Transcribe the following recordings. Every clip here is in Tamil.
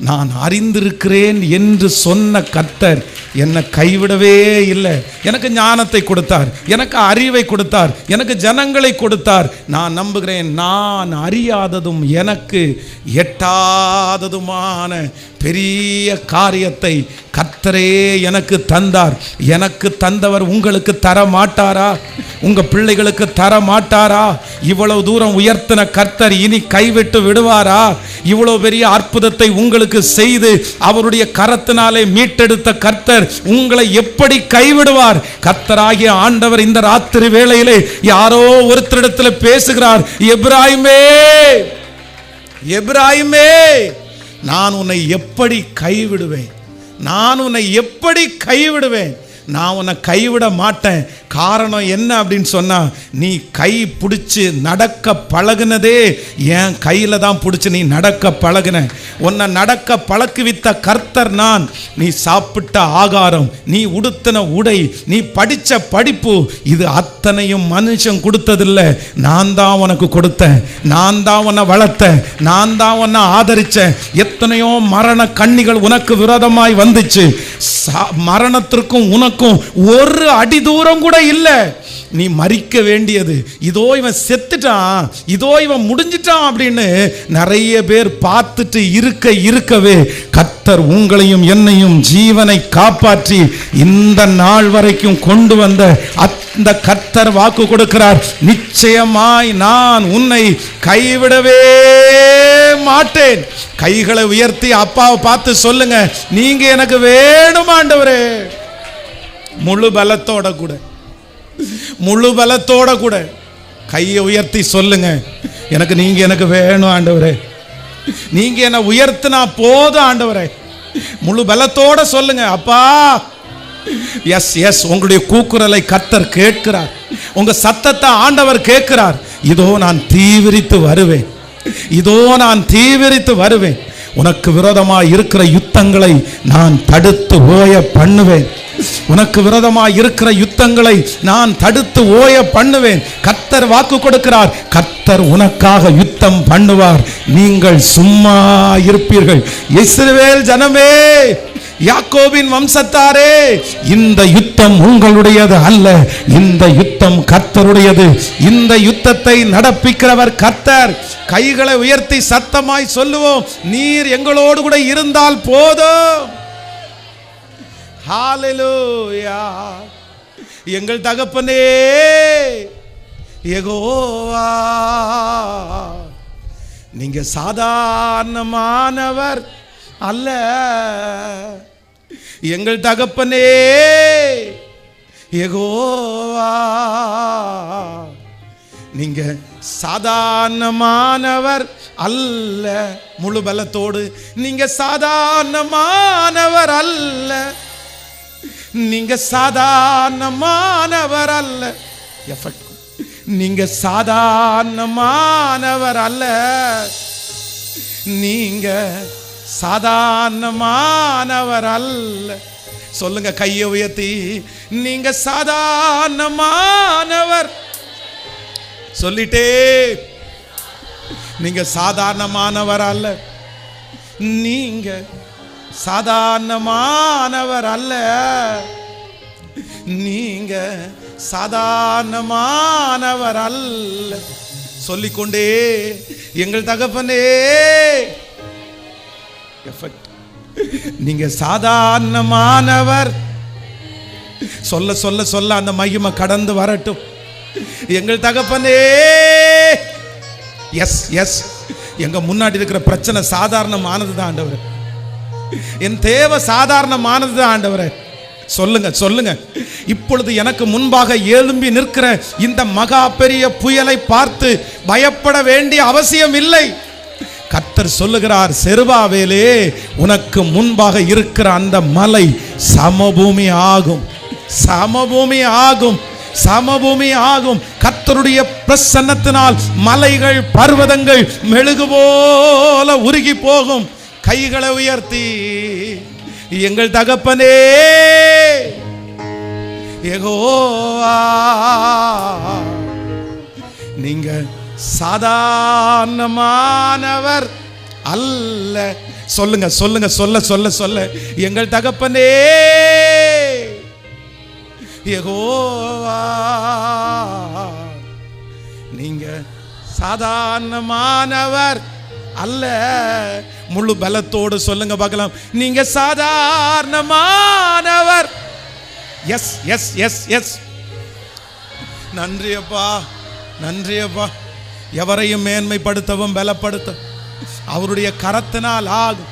நான் அறிந்திருக்கிறேன் என்று சொன்ன கத்தர் என்னை கைவிடவே இல்லை. எனக்கு ஞானத்தை கொடுத்தார். எனக்கு அறிவை கொடுத்தார். எனக்கு ஜனங்களை கொடுத்தார். நான் நம்புகிறேன். நான் அறியாததும் எனக்கு எட்டாததுமான பெரிய காரியத்தை கத்தரே எனக்கு தந்தார். எனக்கு தந்தவர் உங்களுக்கு தர மாட்டாரா உங்க பிள்ளைகளுக்கு தர மாட்டாரா இவ்வளவு தூரம் உயர்த்தின கர்த்தர் இனி கைவிட்டு விடுவாரா? இவ்வளவு பெரிய அற்புதத்தை உங்களுக்கு செய்து அவருடைய கரத்தினாலே மீட்டெடுத்த கர்த்தர் உங்களை எப்படி கைவிடுவார்? கர்த்தராகிய ஆண்டவர் இந்த ராத்திரி வேளையிலே யாரோ ஒருத்தரிடத்தில் பேசுகிறார் எப்ராஹிமே எப்ராஹிமே நான் உன்னை எப்படி கைவிடுவேன்? நான் உன்னை எப்படி கைவிடுவேன்? நான் உன்னை கைவிட மாட்டேன். காரணம் என்ன அப்படின்னு சொன்னால் நீ கை பிடிச்சி நடக்க பழகுனதே என் கையில் தான் பிடிச்சி நீ நடக்க பழகுன. உன்னை நடக்க பழக்குவித்த கர்த்தர் நான். நீ சாப்பிட்ட ஆகாரம் நீ உடுத்தின உடை நீ படித்த படிப்பு இது அத்தனையும் மனுஷன் கொடுத்ததில்ல. நான் தான் உனக்கு கொடுத்தேன். நான் தான் உன்னை வளர்த்தேன். நான் தான் உன்னை ஆதரித்தேன் எத்தனையோ மரண கண்ணிகள் உனக்கு விரோதமாய் வந்துச்சு. சா- மரணத்திற்கும் உனக்கும் ஒரு அடி தூரம் கூட இல்லை. நீ மறிக்க வேண்டியது. இதோ இவன் செத்துட்டான். இதோ இவன் முடிஞ்சிட்டான் அப்படின்னு நிறைய பேர் பார்த்துட்டு இருக்க இருக்கவே கத்தர் உங்களையும் என்னையும் ஜீவனை காப்பாற்றி இந்த நாள் வரைக்கும் கொண்டு வந்த அந்த கத்தர் வாக்கு கொடுக்கிறார். நிச்சயமாய் நான் உன்னை கைவிடவே மாட்டேன். கைகளை உயர்த்தி அப்பாவை பார்த்து சொல்லுங்க. நீங்க எனக்கு வேணுமாண்டவரே முழு பலத்தோட கூட. முழு பலத்தோட கூட. கையை உயர்த்தி சொல்லுங்க. எனக்கு நீங்க எனக்கு வேணும் ஆண்டவரே. நீங்க என்ன உயர்த்தினா போதும் ஆண்டவரே. முழு பலத்தோட சொல்லுங்க. அப்பா எஸ் எஸ் உங்களுடைய கூக்குரலை கத்தர் கேட்கிறார். உங்க சத்தத்தை ஆண்டவர் கேட்கிறார். இதோ நான் தீவிரித்து வருவேன். இதோ நான் தீவிரித்து வருவேன். உனக்கு விரோதமாக இருக்கிற யுத்தங்களை நான் தடுத்து ஓய பண்ணுவேன். உனக்கு விரோதமாய் இருக்கிற யுத்தங்களை நான் தடுத்து ஓய பண்ணுவேன். கத்தர் வாக்கு கொடுக்கிறார். கத்தர் உனக்காக யுத்தம் பண்ணுவார். நீங்கள் சும்மா இருப்பீர்கள். இஸ்ரவேல் ஜனமே யாக்கோவின் வம்சத்தாரே இந்த யுத்தம் உங்களுடையது அல்ல. இந்த யுத்தம் கர்த்தருடையது. இந்த யுத்தத்தை நடப்பிக்கிறவர் கர்த்தர். கைகளை உயர்த்தி சத்தமாய் சொல்லுவோம். நீர் எங்களோடு கூட இருந்தால் போதும். ஹாலலூயா எங்கள் தகப்பனே எகோவா நீங்க சாதாரணமானவர் அல்ல. எங்கள் தகப்பனே எகோவா நீங்க சாதாரணமானவர் அல்ல. முழு பலத்தோடு நீங்க சாதாரணமானவர் அல்ல. நீங்க சாதாரணமானவர் அல்ல. எஃபெக்ட் நீங்க சாதாரணமானவர் அல்ல. நீங்க சாதாரணமானவர் அல்ல. சொல்லுங்க கையை உயர்த்தி. நீங்க சாதாரணமானவர். சொல்லிட்டே. நீங்க சாதாரணமானவர் அல்ல. நீங்க சாதாரணமானவர் அல்ல. நீங்க சாதாரணமானவர் அல்ல. சொல்லிக்கொண்டே எங்கள் தகப்பனே. எஃபெக்ட் நீங்க சாதாரணமானவர். சொல்ல சொல்ல சொல்ல அந்த மகிமை கடந்து வரட்டும். எங்கள் தகப்பனே. எஸ் எஸ் எங்க முன்னாடி இருக்கிற பிரச்சனை சாதாரணமானது தான் ஆண்டவர். என் தேவை சாதாரணமானது தான் ஆண்டவரே. சொல்லுங்க சொல்லுங்க. இப்பொழுது எனக்கு முன்பாக எழும்பி நிற்கிற இந்த மகா பெரிய புயலை பார்த்து பயப்பட வேண்டிய அவசியம் இல்லை. கத்தர் சொல்லுகிறார் செருபாவேலே உனக்கு முன்பாக இருக்கிற அந்த மலை சமபூமி ஆகும். சமபூமி ஆகும். சமபூமி ஆகும். கத்தருடைய பிரசன்னத்தினால் மலைகள் பர்வதங்கள் மெழுகு போல உருகி போகும். கைகளை உயர்த்தி எங்கள் தகப்பனே. எகோவா நீங்க சாதாரணமானவர் அல்ல. சொல்லுங்க சொல்லுங்க சொல்ல சொல்ல சொல்ல. எங்கள் தகப்பனே. எகோவா நீங்க சாதாரணமானவர் அல்ல. முழு பலத்தோடு சொல்லுங்க பார்க்கலாம். நீங்க சாதாரணமானவர். எஸ் எஸ் எஸ் எஸ் நன்றியப்பா நன்றியப்பா. எவரையும் மேன்மைப்படுத்தவும் பலப்படுத்த. அவருடைய கரத்தினால் ஆகும்.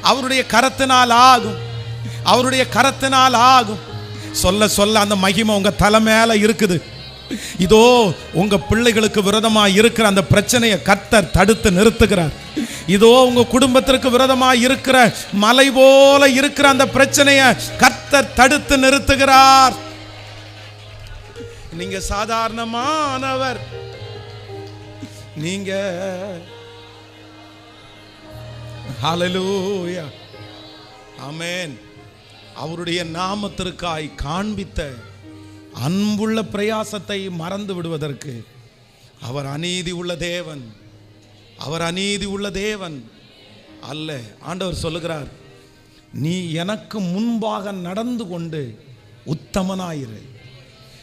அவருடைய கரத்தினால் ஆகும். அவருடைய கரத்தினால் ஆகும். சொல்ல சொல்ல அந்த மகிமை உங்க தலை மேல இருக்குது. இதோ உங்க பிள்ளைகளுக்கு விரதமா இருக்கிற அந்த பிரச்சனையை கத்தர் தடுத்து நிறுத்துகிறார். இதோ உங்க குடும்பத்திற்கு விரதமா இருக்கிற மலை போல இருக்கிற அந்த பிரச்சனையை கத்தர் தடுத்து நிறுத்துகிறார். நீங்க சாதாரணமானவர். நீங்க அமேன் அவருடைய நாமத்திற்காய் காண்பித்த அன்புள்ள பிரயாசத்தை மறந்து விடுவதற்கு. அவர் அநீதி உள்ள தேவன். அவர் அநீதி உள்ள தேவன். அல்ல ஆண்டவர் சொல்லுகிறார் நீ எனக்கு முன்பாக நடந்து கொண்டு உத்தமனாயிரு.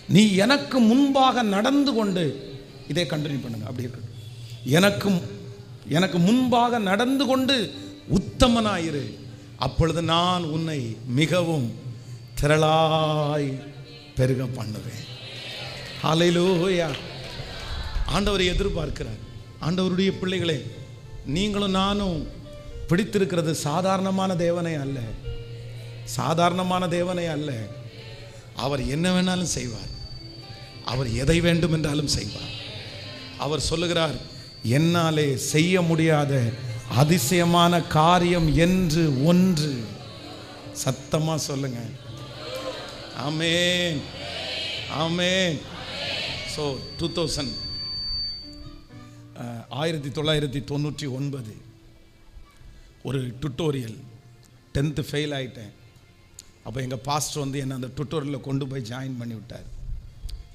நீ எனக்கு முன்பாக நடந்து கொண்டு இதை கண்டினியூ பண்ணுங்க அப்படி இருக்கு எனக்கு எனக்கு முன்பாக நடந்து கொண்டு உத்தமனாயிரு. அப்பொழுது நான் உன்னை மிகவும் திரளாய் பெருக பண்ணுவேன். அலையிலோயா ஆண்டவரை எதிர்பார்க்கிறார். ஆண்டவருடைய பிள்ளைகளே நீங்களும் நானும் பிடித்திருக்கிறது சாதாரணமான தேவனை அல்ல. சாதாரணமான தேவனை அல்ல. அவர் என்ன வேணாலும் செய்வார். அவர் எதை வேண்டும் என்றாலும் செய்வார். அவர் சொல்லுகிறார் என்னாலே செய்ய முடியாத அதிசயமான காரியம் என்று ஒன்று. சத்தமாக சொல்லுங்கள் amen amen so two thousand ஆயிரத்தி தொள்ளாயிரத்தி தொண்ணூற்றி ஒன்பது ஒரு டுட்டோரியல் டென்த்து ஃபெயில் ஆகிட்டேன் அப்போ எங்கள் பாஸ்டர் வந்து என்னை அந்த டுட்டோரியலில் கொண்டு போய் ஜாயின் பண்ணி விட்டார்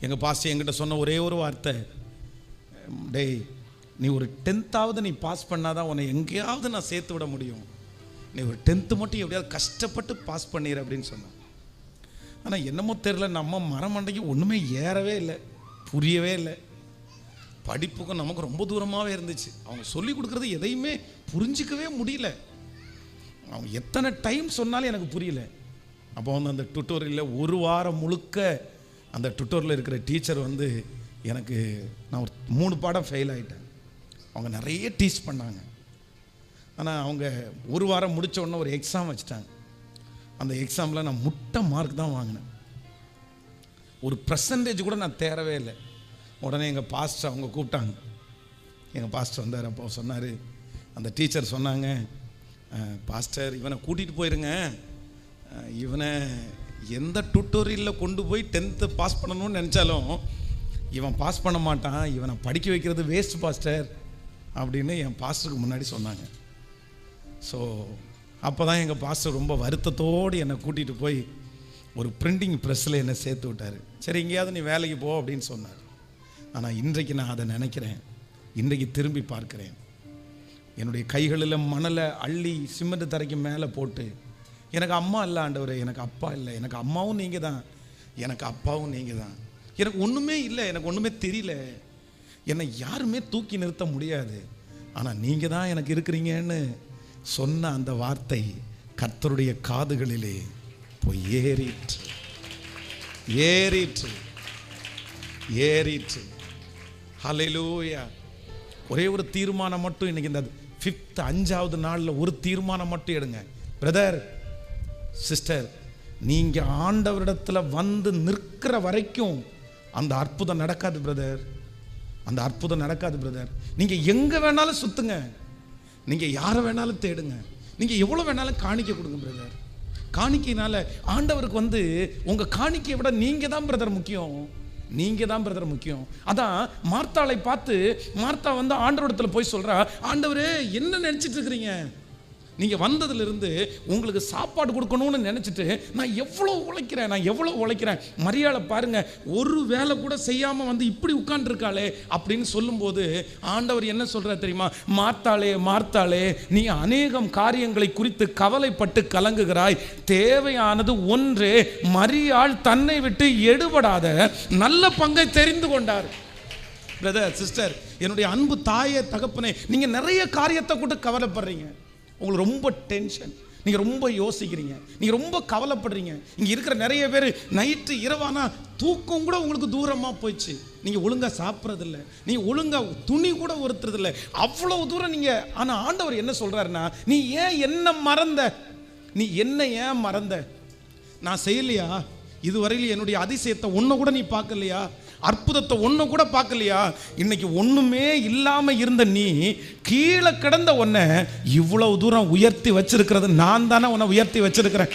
எங்கள் பாஸ்டர் என்கிட்ட சொன்ன ஒரே ஒரு வார்த்தை டேய் நீ ஒரு டென்த்தாவது நீ பாஸ் பண்ணாதான் உன்னை எங்கேயாவது நான் சேர்த்து விட முடியும். நீ ஒரு டென்த்து மட்டும் எப்படியாவது கஷ்டப்பட்டு பாஸ் பண்ணிடு அப்படின்னு சொன்னான். ஆனால் என்னமோ தெரில நம்ம மரமண்டைக்கு ஒன்றுமே ஏறவே இல்லை புரியவே இல்லை. படிப்புக்கும் நமக்கு ரொம்ப தூரமாகவே இருந்துச்சு. அவங்க சொல்லி கொடுக்குறது எதையுமே புரிஞ்சிக்கவே முடியல. அவங்க எத்தனை டைம் சொன்னாலும் எனக்கு புரியல. அப்போ வந்து அந்த டுட்டோரியலில் ஒரு வாரம் முழுக்க அந்த டுட்டோரில் இருக்கிற டீச்சர் வந்து எனக்கு நான் ஒரு மூணு பாடம் ஃபெயில் ஆகிட்டேன் அவங்க நிறைய டீச் பண்ணாங்க. ஆனால் அவங்க ஒரு வாரம் முடித்த உடனே ஒரு எக்ஸாம் வச்சுட்டாங்க. அந்த எக்ஸாமில் நான் முட்டை மார்க் தான் வாங்கினேன். ஒரு பர்சன்டேஜ் கூட நான் தேரவே இல்லை. உடனே எங்கள் பாஸ்டர் அவங்க கூப்பிட்டாங்க. எங்கள் பாஸ்டர் வந்தார் அப்போ சொன்னார் அந்த டீச்சர் சொன்னாங்க பாஸ்டர் இவனை கூட்டிகிட்டு போயிருங்க. இவனை எந்த டுட்டோரியலில் கொண்டு போய் டென்த்து பாஸ் பண்ணணும்னு நினச்சாலும் இவன் பாஸ் பண்ண மாட்டான் இவனை படிக்க வைக்கிறது வேஸ்ட் பாஸ்டர் அப்படின்னு என் பாஸ்டருக்கு முன்னாடி சொன்னாங்க. ஸோ அப்போ தான் எங்கள் பாஸ்டர் ரொம்ப வருத்தத்தோடு என்னை கூட்டிகிட்டு போய் ஒரு பிரிண்டிங் ப்ரெஸ்ஸில் என்னை சேர்த்து விட்டார். சரி எங்கேயாவது நீ வேலைக்கு போ அப்படின்னு சொன்னார். ஆனால் இன்றைக்கு நான் அதை நினைக்கிறேன். இன்றைக்கு திரும்பி பார்க்குறேன். என்னுடைய கைகளில் மணலை அள்ளி சிமெண்ட் தரைக்கு மேலே போட்டு எனக்கு அம்மா இல்லை ஆண்டவர் எனக்கு அப்பா இல்லை. எனக்கு அம்மாவும் நீங்கள் தான் எனக்கு அப்பாவும் நீங்கள் தான் எனக்கு ஒன்றுமே இல்லை. எனக்கு ஒன்றுமே தெரியல. என்னை யாருமே தூக்கி நிறுத்த முடியாது. ஆனால் நீங்கள் தான் எனக்கு இருக்கிறீங்கன்னு சொன்ன அந்த வார்த்தை கர்த்தருடைய காதுகளிலே போய் ஏறிற்று. ஏறிற்று. ஏறிற்று. ஹலெலூயா ஒரே ஒரு தீர்மானம் மட்டும் இன்னைக்கு இந்த ஃபிஃப்த் அஞ்சாவது நாளில் ஒரு தீர்மானம் மட்டும் எடுங்க. பிரதர் சிஸ்டர் நீங்க ஆண்டவரிடத்தில் வந்து நிற்கிற வரைக்கும் அந்த அற்புதம் நடக்காது பிரதர் அந்த அற்புதம் நடக்காது பிரதர் நீங்கள் எங்கே வேணாலும் சுற்றுங்க நீங்கள் யாரை வேணாலும் தேடுங்க. நீங்கள் எவ்வளோ வேணாலும் காணிக்க கொடுங்க பிரதர் காணிக்கையினால ஆண்டவருக்கு வந்து உங்கள் காணிக்கையை விட நீங்கள் தான் பிரதர் முக்கியம். நீங்கள் தான் பிரதர் முக்கியம். அதான் மார்த்தாளை பார்த்து மார்த்தா வந்து ஆண்டவரிடத்தில் போய் சொல்கிறா ஆண்டவரே என்ன நினச்சிட்டு இருக்கிறீங்க? நீங்கள் வந்ததுலேருந்து உங்களுக்கு சாப்பாடு கொடுக்கணும்னு நினச்சிட்டு நான் எவ்வளோ உழைக்கிறேன் நான் எவ்வளோ உழைக்கிறேன்? மரியாதை பாருங்க ஒரு வேலை கூட செய்யாமல் வந்து இப்படி உட்காந்துருக்காளே அப்படின்னு சொல்லும்போது ஆண்டவர் என்ன சொல்கிறார் தெரியுமா? மார்த்தாளே மார்த்தாளே நீ அநேகம் காரியங்களை குறித்து கவலைப்பட்டு கலங்குகிறாய். தேவையானது ஒன்று மரியாள் தன்னை விட்டு எடுபடாத நல்ல பங்கை தெரிந்து கொண்டார். பிரதர் சிஸ்டர் என்னுடைய அன்பு தாயே தகப்பனே நீங்கள் நிறைய காரியத்தை கூட கவலைப்படுறீங்க. உங்களுக்கு ரொம்ப டென்ஷன் நீங்கள் ரொம்ப யோசிக்கிறீங்க. நீங்கள் ரொம்ப கவலைப்படுறீங்க. இங்கே இருக்கிற நிறைய பேர் நைட்டு இரவானா தூக்கம் கூட உங்களுக்கு தூரமாக போயிடுச்சு. நீங்கள் ஒழுங்காக சாப்பிட்றதில்ல. நீங்கள் ஒழுங்காக துணி கூட ஒருத்துறதில்ல அவ்வளோ தூரம் நீங்கள் ஆனால் ஆண்டவர் என்ன சொல்கிறாருன்னா நீ ஏன் என்ன மறந்த? நீ என்ன ஏன் மறந்த? நான் செய்யலையா? இதுவரையிலும் என்னுடைய அதிசயத்தை ஒன்று கூட நீ பார்க்கலையா? அற்புதத்தை ஒன்று கூட பார்க்கலையா? இன்னைக்கு ஒன்றுமே இல்லாமல் இருந்த நீ கீழே கிடந்த உன்னை இவ்வளவு தூரம் உயர்த்தி வச்சிருக்கிறது. நான் தானே உன்னை உயர்த்தி வச்சிருக்கிறேன்.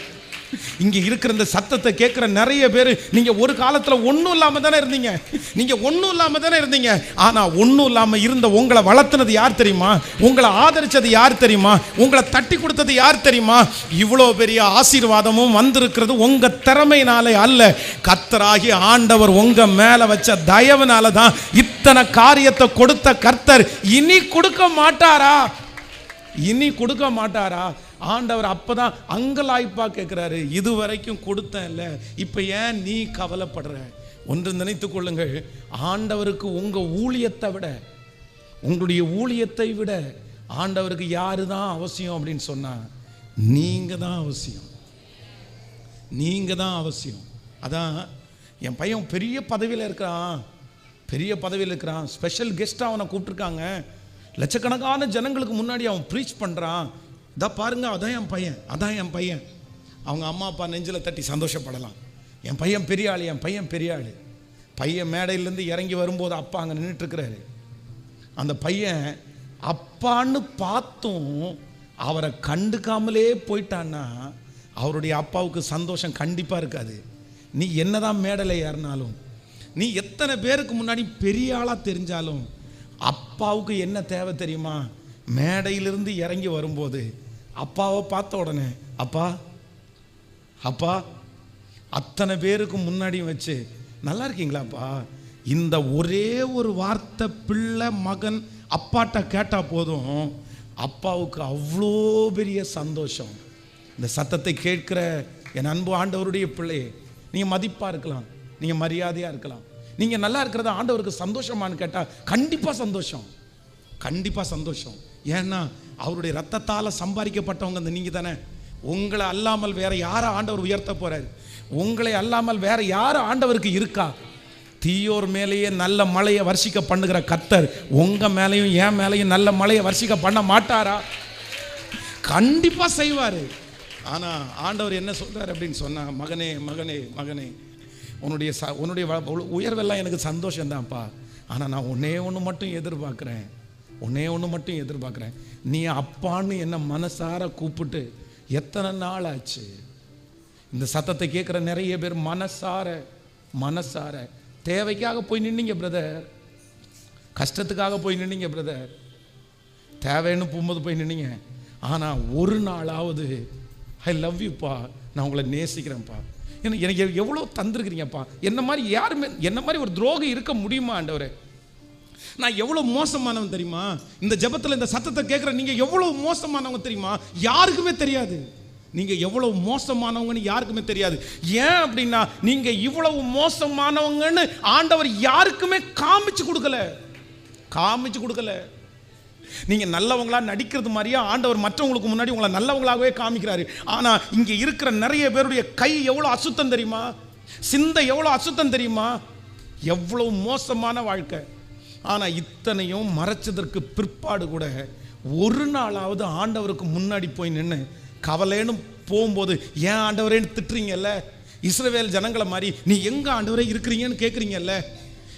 இங்கே இருக்கிற இந்த சத்தத்தை கேட்குற நிறைய பேர் நீங்கள் ஒரு காலத்தில் ஒன்றும் இல்லாமல் தானே இருந்தீங்க. நீங்கள் ஒன்றும் இல்லாமல் தானே இருந்தீங்க. ஆனால் ஒன்றும் இல்லாமல் இருந்த உங்களை வளர்த்துனது யார் தெரியுமா? உங்களை ஆதரிச்சது யார் தெரியுமா? உங்களை தட்டி கொடுத்தது யார் தெரியுமா? இவ்வளோ பெரிய ஆசீர்வாதமும் வந்திருக்கிறது உங்கள் திறமையினாலே அல்ல. கர்த்தராகி ஆண்டவர் உங்கள் மேலே வச்ச தயவுனால தான் இத்தனை காரியத்தை கொடுத்த கர்த்தர் இனி கொடுக்க மாட்டாரா? இனி கொடுக்க மாட்டாரா? ஆண்டவர் அப்போ தான் அங்கலாய்ப்பா கேட்குறாரு இது வரைக்கும் கொடுத்தேன்ல இப்போ ஏன் நீ கவலைப்படுற? ஒன்று நினைத்து கொள்ளுங்கள் ஆண்டவருக்கு உங்கள் ஊழியத்தை விட உங்களுடைய ஊழியத்தை விட ஆண்டவருக்கு யாரு தான் அவசியம் அப்படின்னு சொன்னால் நீங்கள் தான் அவசியம். நீங்கள் தான் அவசியம். அதான் என் பையன் பெரிய பதவியில் இருக்கிறான் பெரிய பதவியில் இருக்கிறான் ஸ்பெஷல் கெஸ்ட்டாக அவனை கூப்பிட்டுருக்காங்க. லட்சக்கணக்கான ஜனங்களுக்கு முன்னாடி அவன் ப்ரீச் பண்ணுறான் இதை பாருங்க அதான் என் பையன் அதான் என் பையன். அவங்க அம்மா அப்பா நெஞ்சில் தட்டி சந்தோஷப்படலாம். என் பையன் பெரிய ஆள் என் பையன் பெரிய ஆள். பையன் மேடையிலேருந்து இறங்கி வரும்போது அப்பா அங்கே நின்றுட்டுருக்கிறாரு அந்த பையன் அப்பான்னு பார்த்தும் அவரை கண்டுக்காமலே போயிட்டான்னா அவருடைய அப்பாவுக்கு சந்தோஷம் கண்டிப்பாக இருக்காது. நீ என்னதான் மேடையில் ஏறினாலும் நீ எத்தனை பேருக்கு முன்னாடி பெரிய ஆளாக தெரிஞ்சாலும் அப்பாவுக்கு என்ன தேவை தெரியுமா? மேடையிலிருந்து இறங்கி வரும்போது அப்பாவை பார்த்த உடனே அப்பா அப்பா அத்தனை பேருக்கு முன்னாடியும் வச்சு நல்லா இருக்கீங்களாப்பா? இந்த ஒரே ஒரு வார்த்தை பிள்ளை மகன் அப்பாட்ட கேட்டால் போதும். அப்பாவுக்கு அவ்வளோ பெரிய சந்தோஷம். இந்த சத்தத்தை கேட்கிற என் அன்பு ஆண்டவருடைய பிள்ளையே நீங்கள் மதிப்பாக இருக்கலாம் நீங்கள் மரியாதையாக இருக்கலாம். நீங்கள் நல்லா இருக்கிறது ஆண்டவருக்கு சந்தோஷமான்னு கேட்டால் கண்டிப்பாக சந்தோஷம். கண்டிப்பாக சந்தோஷம். ஏன்னா அவருடைய ரத்தத்தால் சம்பாதிக்கப்பட்டவங்க அந்த நீங்கள் தானே? உங்களை அல்லாமல் வேற யாரை ஆண்டவர் உயர்த்த போகிறார் உங்களை அல்லாமல் வேற யார் ஆண்டவருக்கு இருக்கா? தீயோர் மேலேயே நல்ல மழையை வர்ஷிக்க பண்ணுகிற கத்தர் உங்கள் மேலேயும் என் மேலேயும் நல்ல மழையை வர்ஷிக்க பண்ண மாட்டாரா? கண்டிப்பாக செய்வார். ஆனால் ஆண்டவர் என்ன சொல்கிறார் அப்படின்னு சொன்னால் மகனே மகனே மகனே உன்னுடைய ச உன்னுடைய உயர்வெல்லாம் எனக்கு சந்தோஷம்தான்ப்பா. ஆனால் நான் ஒன்னே ஒன்று மட்டும் எதிர்பார்க்குறேன். உன்னே ஒன்று மட்டும் எதிர்பார்க்குறேன். நீ அப்பான்னு என்னை மனசார கூப்பிட்டு எத்தனை நாள் ஆச்சு? இந்த சத்தத்தை கேட்குற நிறைய பேர் மனசார மனசார. தேவைக்காக போய் நின்னீங்க பிரதர் கஷ்டத்துக்காக போய் நின்னீங்க பிரதர் தேவைன்னு போகும்போது போய் நின்னீங்க. ஆனால் ஒரு நாளாவது ஐ லவ் யூப்பா நான் உங்களை நேசிக்கிறேன்ப்பா. எனக்கு எனக்கு எவ்வளோ தந்திருக்கிறீங்கப்பா. என்ன மாதிரி யாருமே என்ன மாதிரி ஒரு துரோகம் இருக்க முடியுமா ஆண்டவரே? நான் எவ்வளோ மோசமானவன் தெரியுமா? இந்த ஜெபத்தில் இந்த சத்தத்தை கேட்குற நீங்கள் எவ்வளோ மோசமானவங்க தெரியுமா? யாருக்குமே தெரியாது. நீங்கள் எவ்வளோ மோசமானவங்கன்னு யாருக்குமே தெரியாது. ஏன் அப்படின்னா நீங்கள் இவ்வளவு மோசமானவங்கன்னு ஆண்டவர் யாருக்குமே காமிச்சு கொடுக்கல. காமிச்சு கொடுக்கல. நீங்க நல்லவங்களா நடிக்கிறது மாதிரியா ஆண்டவர் மற்றவங்களுக்கு முன்னாடி உங்களை நல்லவங்களாகவே காமிக்கிறாரு. ஆனா இங்க இருக்கிற நிறைய பேருடைய கை எவ்வளவு அசுத்தம் தெரியுமா? சிந்தை எவ்வளவு அசுத்தம் தெரியுமா? எவ்வளவு மோசமான வாழ்க்கை. ஆனால் இத்தனையும் மறைச்சதற்கு பிற்பாடு கூட ஒரு நாளாவது ஆண்டவருக்கு முன்னாடி போய் நின்று கவலைன்னு போகும்போது ஏன் ஆண்டவரேன்னு திட்டுறீங்கல்ல? இஸ்ரவேல் ஜனங்களை மாதிரி நீ எங்கே ஆண்டவரே இருக்கிறீங்கன்னு கேட்குறீங்கல்ல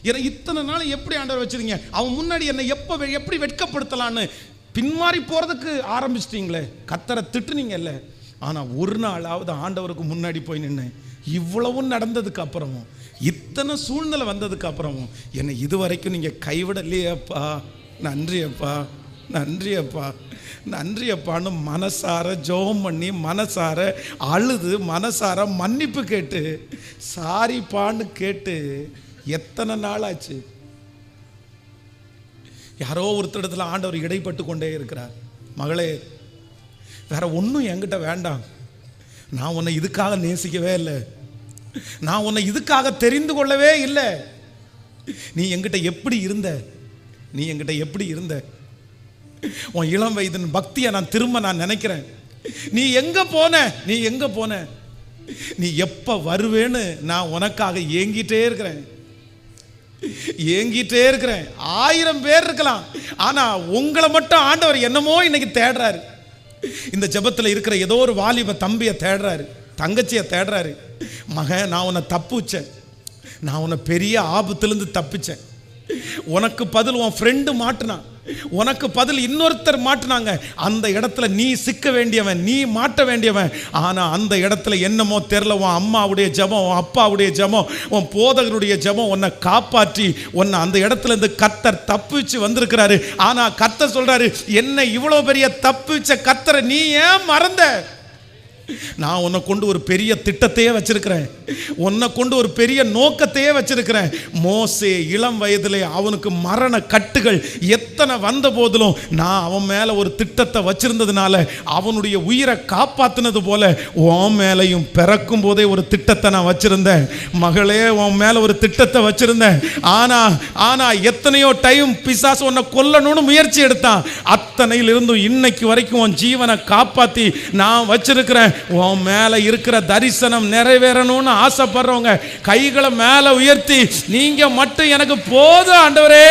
ஏன்னா இத்தனை நாள் எப்படி ஆண்டவர் வச்சிருங்க அவன் முன்னாடி என்னை எப்போ எப்படி வெட்கப்படுத்தலான்னு பின்மாறி போகிறதுக்கு ஆரம்பிச்சிட்டிங்களே? கத்தரை திட்டுனீங்கல்ல? ஆனால் ஒரு நாளாவது ஆண்டவருக்கு முன்னாடி போய் நின்று இவ்வளவும் நடந்ததுக்கு அப்புறமும் இத்தனை சூழ்நிலை வந்ததுக்கு அப்புறமும் என்னை இதுவரைக்கும் நீங்கள் கைவிடலையேப்பா. நன்றியப்பா நன்றியப்பா நன்றியப்பான்னு மனசார ஜோம் பண்ணி மனசார அழுது மனசார மன்னிப்பு கேட்டு சாரிப்பான்னு கேட்டு எத்தனை நாள் ஆச்சு யாரோ ஒருத்தரிடத்துல ஆண்டவர் இடைப்பட்டு கொண்டே இருக்கிறார். மகளே வேற ஒன்றும் என்கிட்ட வேண்டாம். நான் உன்னை இதுக்காக நேசிக்கவே இல்லை. நான் உன்னை இதுக்காக தெரிந்து கொள்ளவே இல்லை. நீ எங்கிட்ட எப்படி இருந்த? நீ என்கிட்ட எப்படி இருந்த? உன் இளம் வயதின் பக்தியை நான் திரும்ப நான் நினைக்கிறேன். நீ எங்க போன? நீ எங்க போன? நீ எப்ப வருவேன்னு நான் உனக்காக ஏங்கிட்டே இருக்கிறேன். ஏங்கிட்டே இருக்கிறேன். ஆயிரம் பேர் இருக்கலாம். ஆனா உங்களை மட்டும் ஆண்டவர் என்னமோ இன்னைக்கு தேடுறாரு. இந்த ஜபத்தில் இருக்கிற ஏதோ ஒரு வாலிப தம்பியை தேடுறாரு. தங்கச்சியை தேடுறாரு. மகன் நான் உன்னை தப்புச்சேன். நான் உன்னை பெரிய ஆபத்துலேருந்து தப்பிச்சேன். உனக்கு பதில் உன் ஃப்ரெண்டு மாட்டினான். உனக்கு பதில் இன்னொருத்தர் மாட்டினாங்க. அந்த இடத்துல நீ சிக்க வேண்டியவன் நீ மாட்ட வேண்டியவன். ஆனால் அந்த இடத்துல என்னமோ தெரில உன் அம்மாவுடைய ஜெபம் உன் அப்பாவுடைய ஜெபம் உன் போதகருடைய ஜெபம் உன்னை காப்பாற்றி உன்னை அந்த இடத்துல இருந்து கத்தர் தப்பிச்சு வந்திருக்கிறாரு. ஆனால் கத்தர் சொல்கிறாரு என்ன இவ்வளோ பெரிய தப்பிச்ச கத்தரை நீ ஏன் மறந்த? நான் உன்னை கொண்டு ஒரு பெரிய திட்டத்தையே வச்சிருக்கிறேன். உன்னை கொண்டு ஒரு பெரிய நோக்கத்தையே வச்சிருக்கிறேன். மோசே இளம் வயதிலே அவனுக்கு மரண கட்டுகள் எத்தனை வந்த போதிலும் நான் அவன் மேல ஒரு திட்டத்தை வச்சிருந்ததுனால அவனுடைய உயிரை காப்பாத்தினது போல உன் மேலையும் பிறக்கும் போதே ஒரு திட்டத்தை நான் வச்சிருந்தேன். மகளே உன் மேல ஒரு திட்டத்தை வச்சிருந்தேன். ஆனா ஆனா எத்தனையோ டைம் பிசாசு உன்னை கொல்லணும்னு முயற்சி எடுத்தான். அத்தனையிலிருந்தும் இன்னைக்கு வரைக்கும் உன் ஜீவனை காப்பாத்தி நான் வச்சிருக்கிறேன். உன் மேல இருக்கிற தரிசனம் நிறைவேறணும்னு ஆசைப்படுறவங்க கைகளை மேல உயர்த்தி நீங்க மட்டும் எனக்கு போதும் ஆண்டவரே.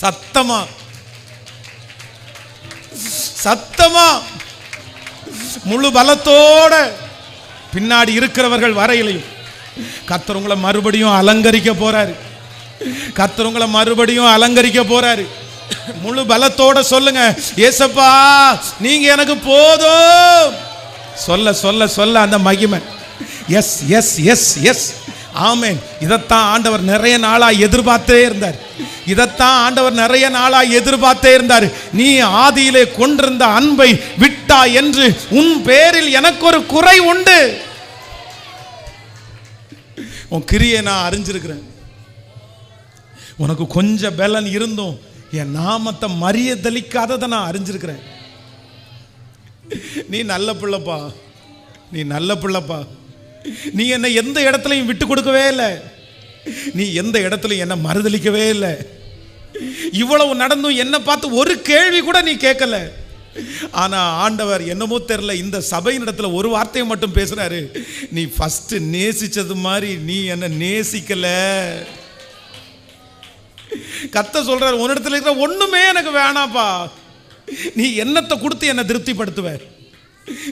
சத்தமா. சத்தமா. முழு பலத்தோட பின்னாடி இருக்கிறவர்கள் வரையிலையும். கர்த்தர் உங்களை மறுபடியும் அலங்கரிக்க போறாரு. கர்த்தர் உங்களை மறுபடியும் அலங்கரிக்க போறாரு. முழு பலத்தோட சொல்லுங்க ஏசப்பா நீங்க எனக்கு போதும். சொல்ல சொல்ல சொல்ல அந்த மகிமை. Yes yes yes yes amen. இதைத்தான் ஆண்டவர் நிறைய நாளா எதிர்பார்த்தே இருந்தார். இதைத்தான் ஆண்டவர் நிறைய நாளா எதிர்பார்த்தே இருந்தார். நீ ஆதியிலே கொண்டிருந்த அன்பை விட்டா என்று உன் பேரில் எனக்கு ஒரு குறை உண்டு. உன் கிரியை நான் அறிஞ்சிருக்கிறேன். உனக்கு கொஞ்சம் பலன் இருந்தும் என் நாமத்தை மரியதளிக்காததை நான் அறிஞ்சிருக்கிறேன். நீ நல்ல பிள்ளைப்பா. நீ நல்ல பிள்ளைப்பா. நீ என்னை எந்த இடத்துலையும் விட்டு கொடுக்கவே இல்லை. நீ எந்த இடத்துலையும் என்னை மறுதளிக்கவே இல்லை. இவ்வளவு நடந்தும் என்னை பார்த்து ஒரு கேள்வி கூட நீ கேட்கல. ஆனால் ஆண்டவர் என்னமோ தெரியல இந்த சபையின் இடத்துல ஒரு வார்த்தையை மட்டும் பேசுகிறாரு நீ ஃபஸ்ட்டு நேசிச்சது மாதிரி நீ என்னை நேசிக்கல. கத்த சொல்றாரு உன்னிடத்துல இருக்கிற ஒன்றுமே எனக்கு வேணாப்பா. நீ என்னத்தை கொடுத்து என்னை திருப்திப்படுத்துவேன்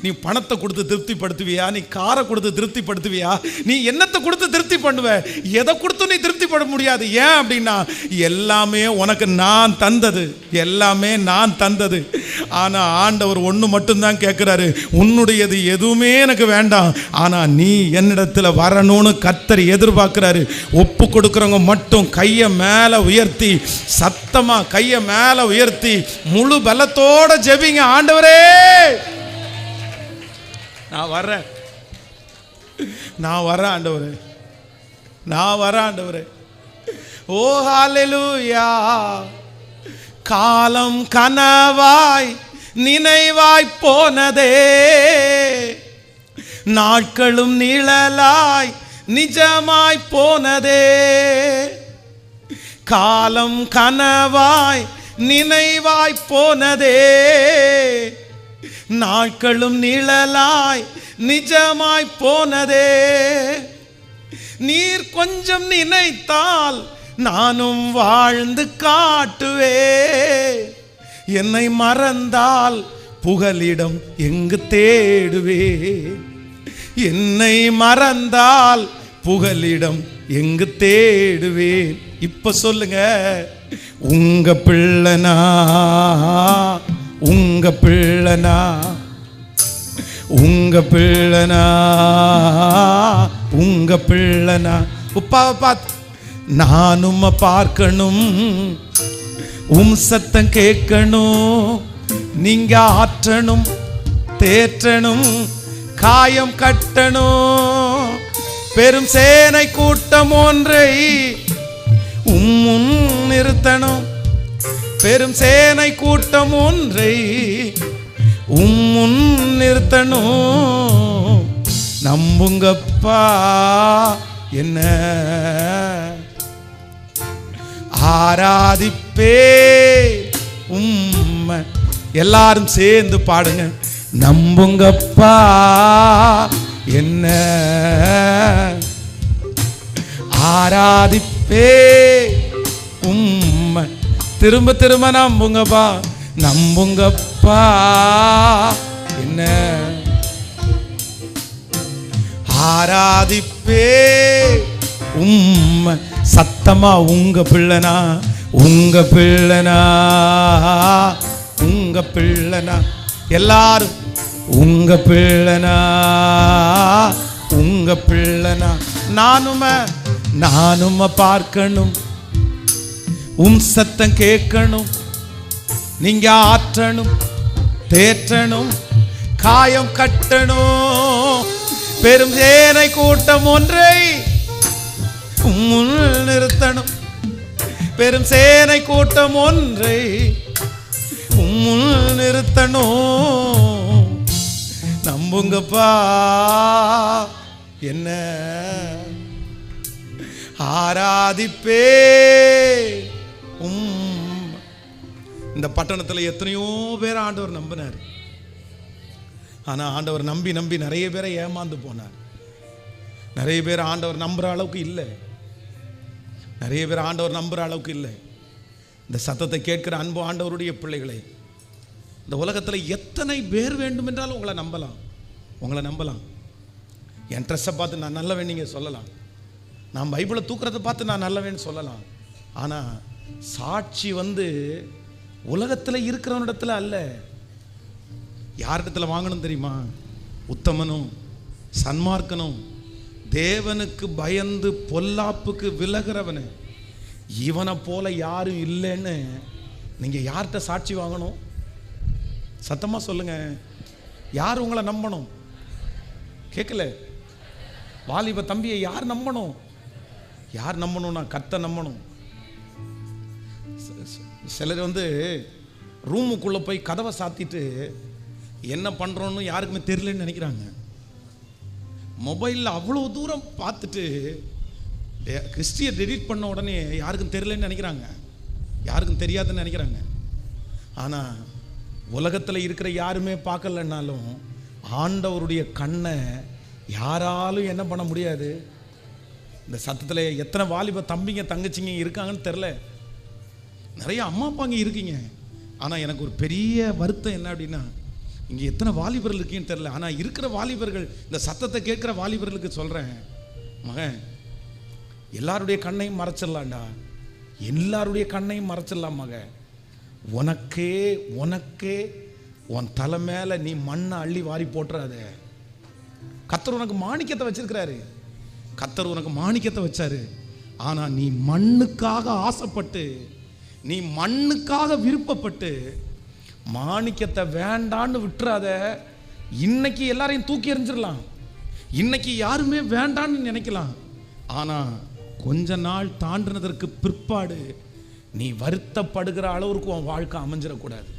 நீ பணத்தை கொடுத்து திருப்திப்படுத்துவியா? நீ காரை கொடுத்து திருப்திப்படுத்துவியா? நீ என்னத்தை கொடுத்து திருப்தி பண்ணுவ? எதை கொடுத்து நீ திருப்திப்பட முடியாது. ஏன் அப்படின்னா எல்லாமே உனக்கு நான் தந்தது. எல்லாமே நான் தந்தது. ஆனா ஆண்டவர் ஒன்று மட்டும்தான் கேட்குறாரு உன்னுடையது எதுவுமே எனக்கு வேண்டாம். ஆனா நீ என்னிடத்துல வரணும்னு கத்தர் எதிர்பார்க்கிறாரு. ஒப்பு கொடுக்குறவங்க மட்டும் கையை மேலே உயர்த்தி சத்தமா கையை மேலே உயர்த்தி முழு பலத்தோட ஜெபிங்க. ஆண்டவரே! நான் வர்றேன். நான் வரேன் ஆண்டவர். நான் வரேன் ஆண்டவர். ஓ ஹalleluya. காலம் கனவாய் நினைவாய் போனதே. நாட்களும் நிழலாய் நிஜமாய் போனதே. காலம் கனவாய் நினைவாய் போனதே. நாட்களும் நிழலாய் நிஜமாய் போனதே. நீர் கொஞ்சம் நினைத்தால் நானும் வாழ்ந்து காட்டுவே. என்னை மறந்தால் புகலிடம் எங்கு தேடுவே. என்னை மறந்தால் புகலிடம் எங்கு தேடுவேன் இப்ப சொல்லுங்க உங்க பிள்ளனா? உங்க பிள்ளனா? உங்க பிள்ளனா? உங்க பிள்ளனா? உப்பாவை பார்த்து நானும் பார்க்கணும். உம் சத்தம் கேட்கணும். நீங்க ஆற்றணும் தேற்றணும் காயம் கட்டணும். பெரும் சேனை கூட்டம் ஒன்றை உம்முன் நிறுத்தணும். பெரும் சேனை கூட்டம் ஒன்றை உம்முன் நிறுத்தணும் நம்புங்கப்பா என்ன? ஆராதிப்பே உம்ம எல்லாரும் சேர்ந்து பாடுங்க. நம்புங்கப்பா என்ன? ஆராதிப்பே உம்ம திரும்ப திரும்ப நம்புங்கப்பா. நம்புங்கப்பா. என்ன? ஆராதிப்பே. உம்ம சத்தமா உங்க பிள்ளனா உங்க பிள்ளனா உங்க பிள்ளனா. எல்லாரும் உங்க பிள்ளனா உங்க பிள்ளனா. நானும நானும பார்க்கணும். உம் சத்தம் கேட்கணும் நீங்க ஆற்றணும் தேற்றணும் காயம் கட்டணும். பெரும் சேனை கூட்டம் ஒன்றை முன் நிறுத்தணும். பெரும் சேனை கூட்டம் ஒன்றை முன் நிறுத்தணும். நம்புங்கப்பா என்ன? ஆராதிப்பே. உம் இந்த பட்டணத்தில் எத்தனையோ பேர் ஆண்டவர் நம்பினார். ஆனால் ஆண்டவர் நம்பி நம்பி நிறைய பேரை ஏமாந்து போனார். நிறைய பேர் ஆண்டவர் நம்புகிற அளவுக்கு இல்லை. நிறைய பேர் ஆண்டவர் நம்புகிற அளவுக்கு இல்லை. இந்த சத்தத்தை கேட்கிற அன்பு ஆண்டவருடைய பிள்ளைகளை இந்த உலகத்தில் எத்தனை பேர் வேண்டும் என்றாலும் உங்களை நம்பலாம். உங்களை நம்பலாம். என் ட்ரெஸ்ஸை பார்த்து நான் நல்லவன் நீங்கள் சொல்லலாம். நான் பைபிளை தூக்குறதை பார்த்து நான் நல்லவேன்னு சொல்லலாம். ஆனால் சாட்சி வந்து உலகத்தில் இருக்கிறவனிடத்துல அல்ல. யாரிடத்துல வாங்கணும் தெரியுமா? உத்தமனும் சன்மார்க்கனும் தேவனுக்கு பயந்து பொல்லாப்புக்கு விலகிறவனு. இவனை போல யாரும் இல்லைன்னு நீங்கள் யார்கிட்ட சாட்சி வாங்கணும்? சத்தமா சொல்லுங்க. யார் உங்களை நம்பணும்? கேட்கல வாலிப தம்பியை யார் நம்பணும்? யார் நம்பணும்னா கத்தை நம்பணும். சிலர் வந்து ரூமுக்குள்ளே போய் கதவை சாத்திட்டு என்ன பண்ணுறோன்னு யாருக்குமே தெரியலன்னு நினைக்கிறாங்க. மொபைலில் அவ்வளோ தூரம் பார்த்துட்டு கிறிஸ்டியை டெலிட் பண்ண உடனே யாருக்கும் தெரியலன்னு நினைக்கிறாங்க. யாருக்கும் தெரியாதுன்னு நினைக்கிறாங்க. ஆனால் உலகத்தில் இருக்கிற யாருமே பார்க்கலன்னாலும் ஆண்டவருடைய கண்ணை யாராலும் என்ன பண்ண முடியாது? இந்த சத்தத்தில் எத்தனை வாலிப தம்பிங்க தங்கச்சிங்க இருக்காங்கன்னு தெரில நிறைய அம்மா அப்பாங்க இருக்கீங்க. ஆனால் எனக்கு ஒரு பெரிய வருத்தம் என்ன அப்படின்னா இங்கே எத்தனை வாலிபர்கள் இருக்கீங்கன்னு தெரில ஆனால் இருக்கிற வாலிபர்கள் இந்த சத்தத்தை கேட்குற வாலிபர்களுக்கு சொல்கிறேன் மகன் எல்லாருடைய கண்ணையும் மறைச்சிடலாம்டா. எல்லாருடைய கண்ணையும் மறைச்சிடலாம் மகன். உனக்கே உனக்கே உன் தலை மேலே நீ மண்ணை அள்ளி வாரி போட்டுறாத. கத்தர் உனக்கு மாணிக்கத்தை வச்சிருக்கிறாரு. கத்தர் உனக்கு மாணிக்கத்தை வச்சாரு. ஆனால் நீ மண்ணுக்காக ஆசைப்பட்டு நீ மண்ணுக்காக விருப்பப்பட்டு மாணிக்கத்தை வேண்டான்னு விட்டுறாத. இன்னைக்கு எல்லாரையும் தூக்கி எறிஞ்சிடலாம். இன்னைக்கு யாருமே வேண்டான்னு நினைக்கலாம். ஆனால் கொஞ்ச நாள் தாண்டினதற்கு பிற்பாடு நீ வருத்தப்படுகிற அளவுக்கு உன் வாழ்க்கை அமைஞ்சிடக்கூடாது.